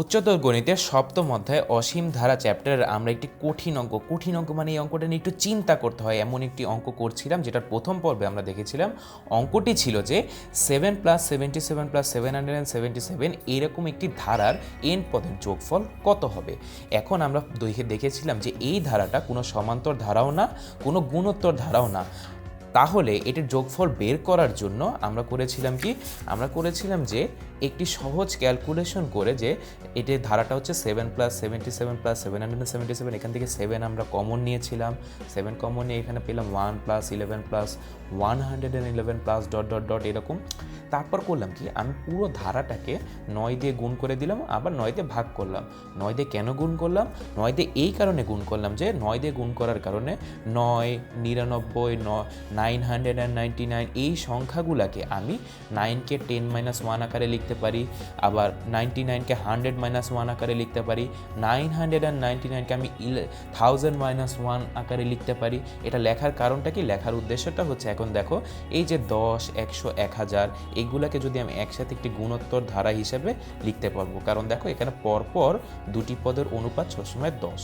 উচ্চতর গণিতের সপ্তম অধ্যায় অসীম ধারা চ্যাপ্টারের আমরা একটি কঠিন অঙ্ক কঠিন অঙ্ক মানে এই অঙ্কটা নিয়ে একটু চিন্তা করতে হয়। এমন একটি অঙ্ক করছিলাম, যেটার প্রথম পর্বে আমরা দেখেছিলাম। অঙ্কটি ছিল যে seven plus seventy seven plus seven hundred and seventy seven এরকম একটি ধারার এন পদের যোগফল কত হবে? এখন আমরা দেখে দেখেছিলাম যে এই ধারাটা কোনো সমান্তর ধারাও না, কোনো গুণোত্তর ধারাও না। তাহলে এটির যোগফল বের করার জন্য আমরা করেছিলাম কি? আমরা করেছিলাম যে একটি সহজ ক্যালকুলেশন করে যে এটির ধারাটা হচ্ছে seven plus seventy seven plus seven hundred seventy seven এখান থেকে সেভেন আমরা কমন নিয়েছিলাম। সেভেন কমন নিয়ে এখানে পেলাম one plus eleven plus one hundred and eleven plus dot dot dot এরকম। তারপর করলাম কি? আমি পুরো ধারাটাকে নয় দিয়ে গুণ করে দিলাম, আবার নয় দিয়ে ভাগ করলাম। নয় দিয়ে কেন গুণ করলাম? নয় দিয়ে এই কারণে গুণ করলাম যে নয় দিয়ে গুণ করার কারণে নয়, নিরানব্বই ন nine hundred and ninety nine এই সংখ্যাগুলোকে আমি নাইনকে টেন মাইনাস ওয়ান আকারে লিখতে পারি, আবার নাইনটি নাইনকে হান্ড্রেড মাইনাস ওয়ান আকারে লিখতে পারি নাইন হান্ড্রেড অ্যান্ড নাইনটি নাইনকে আমি থাউজেন্ড মাইনাস ওয়ান আকারে লিখতে পারি। এটা লেখার কারণটা কি? লেখার উদ্দেশ্যটা হচ্ছে এখন দেখো, এই যে দশ, একশো, এক হাজার এইগুলাকে যদি আমি একসাথে একটি গুণোত্তর ধারা হিসেবে লিখতে পারব। কারণ দেখো, এখানে পরপর দুটি পদের অনুপাত সবসময় দশ,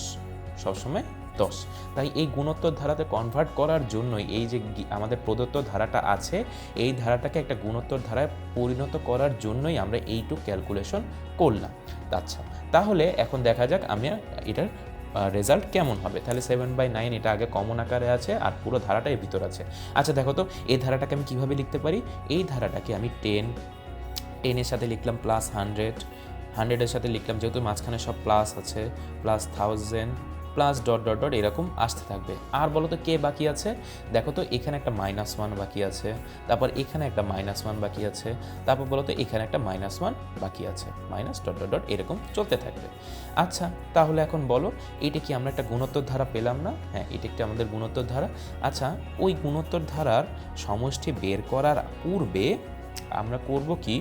সবসময় দশ তাই এই গুণোত্তর ধারাতে কনভার্ট করার জন্যই এই যে আমাদের প্রদত্ত ধারাটা আছে, এই ধারাটাকে একটা গুণোত্তর ধারায় পরিণত করার জন্যই আমরা এইটুক ক্যালকুলেশন করলাম। আচ্ছা তাহলে এখন দেখা যাক আমি এটার রেজাল্ট কেমন হবে। তাহলে সেভেন বাই নাইন এটা আগে কমন আকারে আছে আর পুরো ধারাটা এর ভিতর আছে। আচ্ছা দেখো তো, এই ধারাটাকে আমি কীভাবে লিখতে পারি? এই ধারাটাকে আমি টেন টেনের সাথে লিখলাম প্লাস হান্ড্রেড হান্ড্রেডের সাথে লিখলাম যেহেতু মাঝখানে সব প্লাস আছে plus thousand plus dot dot dot এরকম আসতে থাকবে। আর বলো তো কে বাকি আছে? দেখো তো, এখানে একটা মাইনাস ওয়ান বাকি আছে, তারপর এখানে একটা মাইনাস ওয়ান বাকি আছে, তারপর বলো তো এখানে একটা মাইনাস ওয়ান বাকি আছে মাইনাস ডট ডট ডট এরকম চলতে থাকবে। আচ্ছা তাহলে এখন বলো, এটা কি আমরা একটা গুণোত্তর ধারা পেলাম না? হ্যাঁ এটা একটা আমাদের গুণোত্তর ধারা। আচ্ছা ওই গুণোত্তর ধারার সমষ্টি বের করার পূর্বে আমরা করব কি?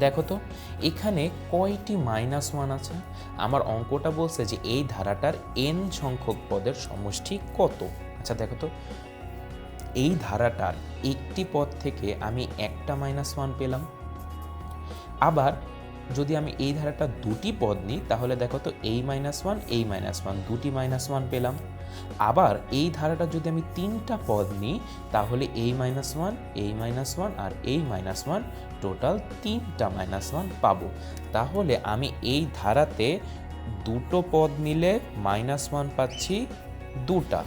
দেখো তো, এখানে কয়টি মাইনাস ওয়ান আছে? আমার অঙ্কটা বলছে যে এই ধারাটার এন সংখ্যক পদের সমষ্টি কত? আচ্ছা দেখো তো, এই ধারাটার একটি পদ থেকে আমি একটা মাইনাস ওয়ান পেলাম। আবার যদি আমি এই ধারাটা দুটি পদ নিই, তাহলে দেখো তো এই মাইনাস ওয়ান এই মাইনাস ওয়ান দুটি মাইনাস ওয়ান পেলাম। আবার এই ধারাটা যদি আমি তিনটা পদ নিই, তাহলে এই মাইনাস ওয়ান এই মাইনাস ওয়ান আর এই মাইনাস ওয়ান টোটাল তিনটা মাইনাস ওয়ান পাবো। তাহলে আমি এই ধারাতে দুটো পদ নিলে মাইনাস ওয়ান পাচ্ছি দুটা।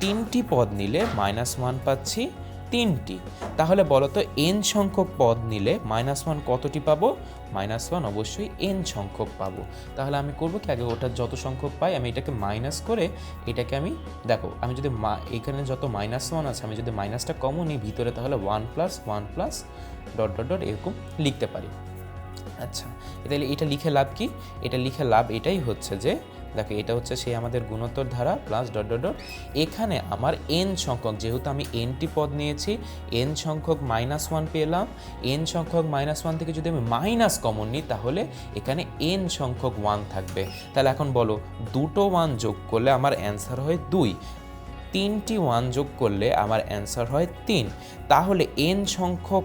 তিনটি পদ নিলে মাইনাস ওয়ান পাচ্ছি তিনটি। তাহলে বলো তো এন সংখ্যক পদ নিলে মাইনাস ওয়ান কতটি পাবো? মাইনাস ওয়ান অবশ্যই এন সংখ্যক পাবো। তাহলে আমি করব কি? আগে ওটা যত সংখ্যক পাই, আমি এটাকে মাইনাস করে এটাকে আমি, দেখো, আমি যদি মা, এখানে যত মাইনাস ওয়ান আছে, আমি যদি মাইনাসটা কমও নিই, ভিতরে তাহলে one plus one plus dot dot dot এরকম লিখতে পারি। আচ্ছা তাহলে এটা লিখে লাভ কি? এটা লিখে লাভ এটাই হচ্ছে যে দেখো, এটা হচ্ছে সেই আমাদের গুণোত্তর ধারা প্লাস ডট ডট ডট এখানে আমার এন সংখ্যক, যেহেতু আমি এনটি পদ নিয়েছি এন সংখ্যক মাইনাস ওয়ান পেলাম। এন সংখ্যক মাইনাস ওয়ান থেকে যদি আমি মাইনাস কমন নিই, তাহলে এখানে এন সংখ্যক ওয়ান থাকবে। তাহলে এখন বলো, দুটো ওয়ান যোগ করলে আমার অ্যান্সার হয় দুই। তিনটি ওয়ান যোগ করলে আমার অ্যান্সার হয় তিন। তাহলে এন সংখ্যক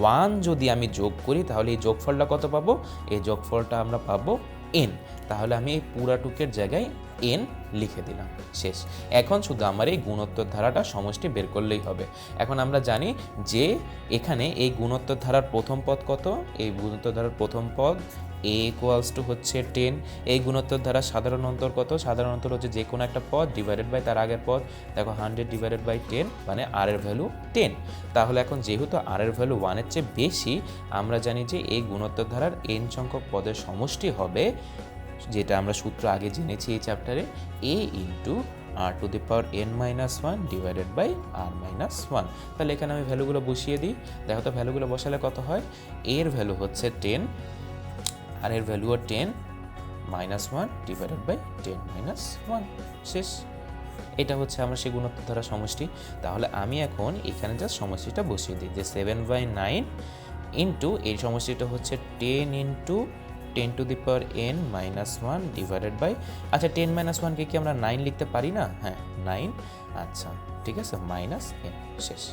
ওয়ান যদি আমি যোগ করি, তাহলে এই যোগফলটা কত পাবো? এই যোগফলটা আমরা পাবো এন তাহলে আমি এই পুরাটুকের জায়গায় এন লিখে দিলাম, শেষ। এখন শুধু আমার এই গুণোত্তর ধারাটা সমষ্টি বের করলেই হবে। এখন আমরা জানি যে এখানে এই গুণোত্তর ধারার প্রথম পদ কত? এই গুণোত্তর ধারার প্রথম পদ এ ইকুয়ালস টু হচ্ছে টেন এই গুণোত্তর ধারা সাধারণ অন্তর কত? সাধারণ অন্তর হচ্ছে যে কোনো একটা পদ ডিভাইডেড বাই তার আগের পদ। দেখো হান্ড্রেড ডিভাইডেড বাই টেন মানে আর এর ভ্যালু টেন তাহলে এখন যেহেতু আর এর ভ্যালু ওয়ানের চেয়ে বেশি, আমরা জানি যে এই গুণোত্তর ধারার এন সংখ্যক পদের সমষ্টি হবে যেটা আমরা সূত্র আগে জেনেছি এই চ্যাপ্টারে A into R to the power N minus one divided by R minus one তাহলে এখানে আমি ভ্যালুগুলো বসিয়ে দিই। দেখো তো ভ্যালুগুলো বসালে কত হয়? এর ভ্যালু হচ্ছে টেন আর এর value ভ্যালুও ten minus one divided by ten minus one শেষ। এটা হচ্ছে আমার সেই গুণোত্তর ধারা সমষ্টি। তাহলে আমি এখন এখানে জাস্ট সমষ্টিটা বসিয়ে দিই যে সেভেন বাই নাইন ইন্টু এই সমষ্টিটা হচ্ছে ten into ten to the power N minus one divided by আচ্ছা টেন মাইনাস ওয়ানকে কি আমরা নাইন লিখতে পারি না? হ্যাঁ নাইন। আচ্ছা ঠিক আছে, মাইনাস এন, শেষ।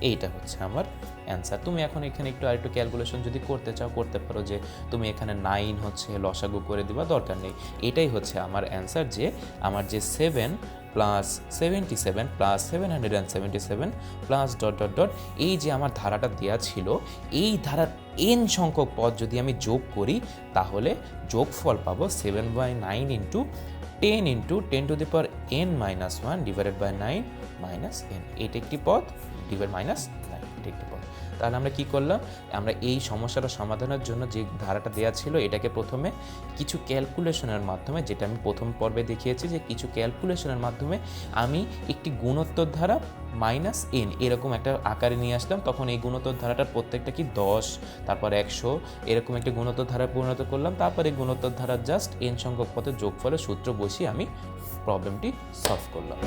এইটা হচ্ছে আমার অ্যান্সার। তুমি এখন এখানে একটু আরেকটু ক্যালকুলেশন যদি করতে চাও, করতে পারো যে তুমি এখানে নাইন হচ্ছে লসাগু করে দিবা, দরকার নেই। এটাই হচ্ছে আমার অ্যান্সার যে আমার যে seven plus seventy seven plus seven hundred and seventy seven plus dot dot dot এই যে আমার ধারাটা দেওয়া ছিল, এই ধারার এন সংখ্যক পদ যদি আমি যোগ করি, তাহলে যোগফল পাবো seven by nine into ten into ten to the power N minus one divided by nine minus N এটা একটি পদ ডিভাইড মাইনাস নাইন পদ তাহলে আমরা কি করলাম? আমরা এই সমস্যাটা সমাধানের জন্য যে ধারাটা দেওয়া ছিল, এটাকে প্রথমে কিছু ক্যালকুলেশনের মাধ্যমে, যেটা আমি প্রথম পর্বে দেখিয়েছি যে কিছু ক্যালকুলেশনের মাধ্যমে আমি একটি গুণোত্তর ধারা মাইনাস এন এরকম একটা আকারে নিয়ে আসলাম। তখন এই গুণোত্তর ধারাটার প্রত্যেকটা কি? দশ, তারপর একশো, এরকম একটি গুণোত্তর ধারায় পরিণত করলাম। তারপর গুণোত্তর ধারা জাস্ট এন সংখ্যক পথে যোগফলের সূত্র বসিয়ে আমি প্রবলেমটি সলভ করলাম।